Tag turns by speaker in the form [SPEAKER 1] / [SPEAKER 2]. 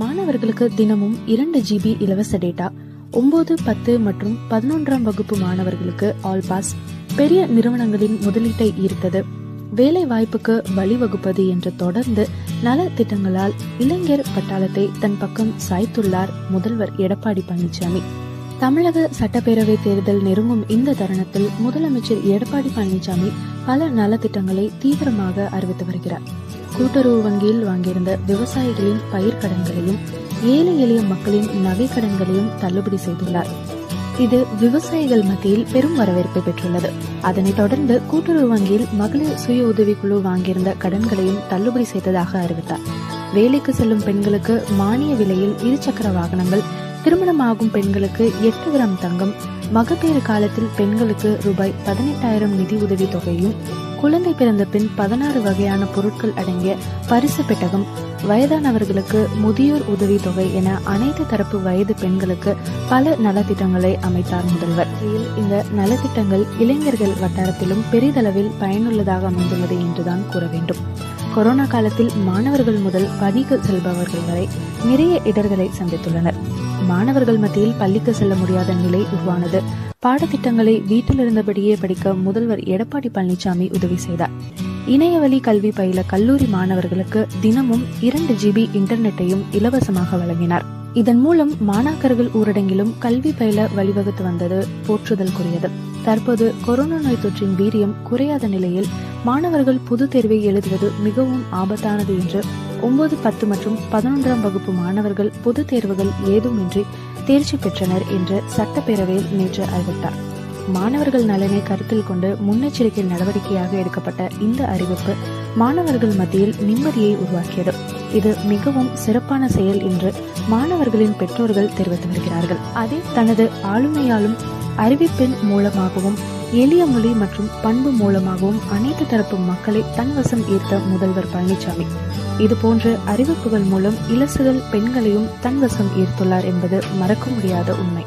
[SPEAKER 1] மாணவர்களுக்கு தினமும் இரண்டு ஜிபி இலவச டேட்டா ஒன்பது பத்து மற்றும் பதினொன்றாம் வகுப்பு மாணவர்களுக்கு ஆல் பாஸ் பெரிய நிறுவனங்களின் முதலீட்டை ஈர்த்தது. வேலை வாய்ப்புக்கு வழிவகுப்பது என்று தொடர்ந்து நல திட்டங்களால் இளைஞர் பட்டாளத்தை தன் பக்கம் சாய்த்துள்ளார் முதல்வர் எடப்பாடி பழனிசாமி தமிழக சட்டப்பேரவை தேர்தல் நெருங்கும் இந்த தருணத்தில் முதலமைச்சர் எடப்பாடி பழனிசாமி பல நலத்திட்டங்களை தீவிரமாக அறிவித்து வருகிறார். கூட்டுறவு வங்கியில் வாங்கியிருந்த விவசாயிகளின் பயிர்க்கடன்களையும் ஏழை எளிய மக்களின் நகை கடன்களையும் தள்ளுபடி செய்துள்ளார். இது விவசாயிகள் மத்தியில் பெரும் வரவேற்பை பெற்றுள்ளது. அதனைத் தொடர்ந்து கூட்டுறவு வங்கியில் மகளிர் சுய உதவிக்குழு வாங்கியிருந்த கடன்களையும் தள்ளுபடி செய்ததாக அறிவித்தார். வேலைக்கு செல்லும் பெண்களுக்கு மானிய விலையில் இருசக்கர வாகனங்கள் திருமணமாகும் பெண்களுக்கு எட்டு கிராம் தங்கம் மகப்பேறு காலத்தில் பெண்களுக்கு ரூபாய் பதினெட்டாயிரம் நிதி உதவி தொகையும் குழந்தை பிறந்த பின் பதினாறு வகையான பொருட்கள் அடங்கிய பரிசு பெட்டகம் வயதானவர்களுக்கு முதியோர் உதவி தொகை என அனைத்து தரப்பு வயது பெண்களுக்கு பல நலத்திட்டங்களை அமைத்தார் முதல்வர். இந்த நலத்திட்டங்கள் இளைஞர்கள் வட்டாரத்திலும் பெரிதளவில் பயனுள்ளதாக அமைந்துள்ளது என்றுதான் கூற வேண்டும். கொரோனா காலத்தில் மாணவர்கள் முதல் பணிக்கு செல்பவர்கள் வரை நிறைய இடர்களை சந்தித்துள்ளனர். மாணவர்கள் மத்தியில் பள்ளிக்கு செல்ல முடியாத நிலை உருவானது. பாடத்திட்டங்களை வீட்டில் இருந்தபடியே படிக்க முதல்வர் எடப்பாடி பழனிசாமி உதவி செய்தார். இணையவழி கல்வி பயில கல்லூரி மாணவர்களுக்கு தினமும் இரண்டு ஜிபி இன்டர்நெட்டையும் இலவசமாக வழங்கினார். இதன் மூலம் மாணாக்கர்கள் ஊரடங்கிலும் கல்வி பயில வழிவகுத்து வந்தது போற்றுதல்குரியது. தற்போது கொரோனா நோய் தொற்றின் வீரியம் குறையாத நிலையில் மாணவர்கள் பொது தேர்வை எழுதுவது மிகவும் ஆபத்தானது என்று ஒன்பது பத்து மற்றும் பதினொன்றாம் வகுப்பு மாணவர்கள் பொது தேர்வுகள் ஏதுமின்றி தேர்ச்சி பெற்றனர் என்று சட்டப்பேரவையில் நேற்று அறிவித்தார். மாணவர்கள் நலனை கருத்தில் கொண்டு முன்னெச்சரிக்கை நடவடிக்கையாக எடுக்கப்பட்ட இந்த அறிவிப்பு மாணவர்கள் மத்தியில் நிம்மதியை உருவாக்கியது. இது மிகவும் சிறப்பான செயல் என்று மாணவர்களின் பெற்றோர்கள் தெரிவித்து வருகிறார்கள். அதே தனது ஆளுமையாலும் அறிவிப்பின் மூலமாகவும் எளிய மொழி மற்றும் பண்பு மூலமாகவும் அனைத்து தரப்பு மக்களை தன்வசம் ஈர்த்த முதல்வர் பழனிசாமி இது போன்ற அறிவிப்புகள் மூலம் இலசுகள் பெண்களையும் தன்வசம் ஈர்த்துள்ளார் என்பது மறக்க முடியாத உண்மை.